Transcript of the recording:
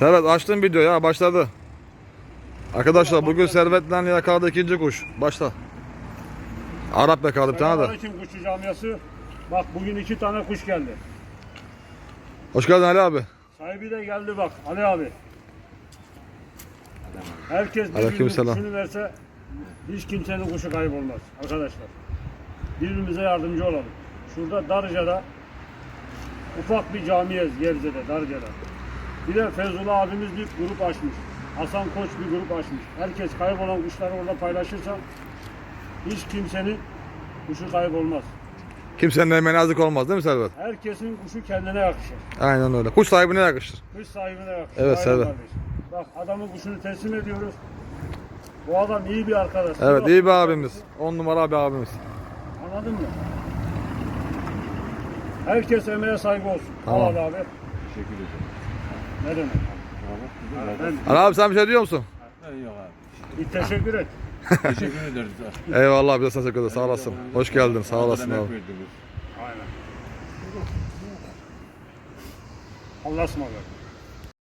Evet açtım video ya başladı. Arkadaşlar bugün Servet'le yakaladı ikinci kuş. Başla. Arap yakaladı bir tane de. Selamünaleyküm kuşçu camiası. Bak bugün iki tane kuş geldi. Hoş geldin Ali abi. Sahibi de geldi bak Ali abi. Herkes birbirinin Aleykümselam. kuşunu verse hiç kimsenin kuşu kaybolmaz arkadaşlar. Birbirimize yardımcı olalım. Şurada Darıca'da ufak bir camiye Gebze'de Darıca'da. Bir de Fezullah abimiz bir grup açmış. Hasan Koç bir grup açmış. Herkes kaybolan kuşları orada paylaşırsa hiç kimsenin kuşu kaybolmaz. Kimsenin emeğine yazık olmaz değil mi Servet? Herkesin kuşu kendine yakışır. Aynen öyle. Kuş sahibine yakışır. Kuş sahibine yakışır. Evet, Aynen Servet. Bak adamın kuşunu teslim ediyoruz. Bu adam iyi bir arkadaş. Evet Yok, iyi bir abimiz. On numara bir abimiz. Anladın mı? Herkes emeğe saygı olsun. Tamam. Al abi. Teşekkür ederim. Ne demek? Abi, Ben Ali abi sen bir şey diyor musun? Yok abi. bir teşekkür et. Teşekkür ederiz. Eyvallah bir de sana teşekkür ederim. Sağ olasın. Hoş geldin. Sağ olasın abi. Aynen. Allah'a ısmarladık.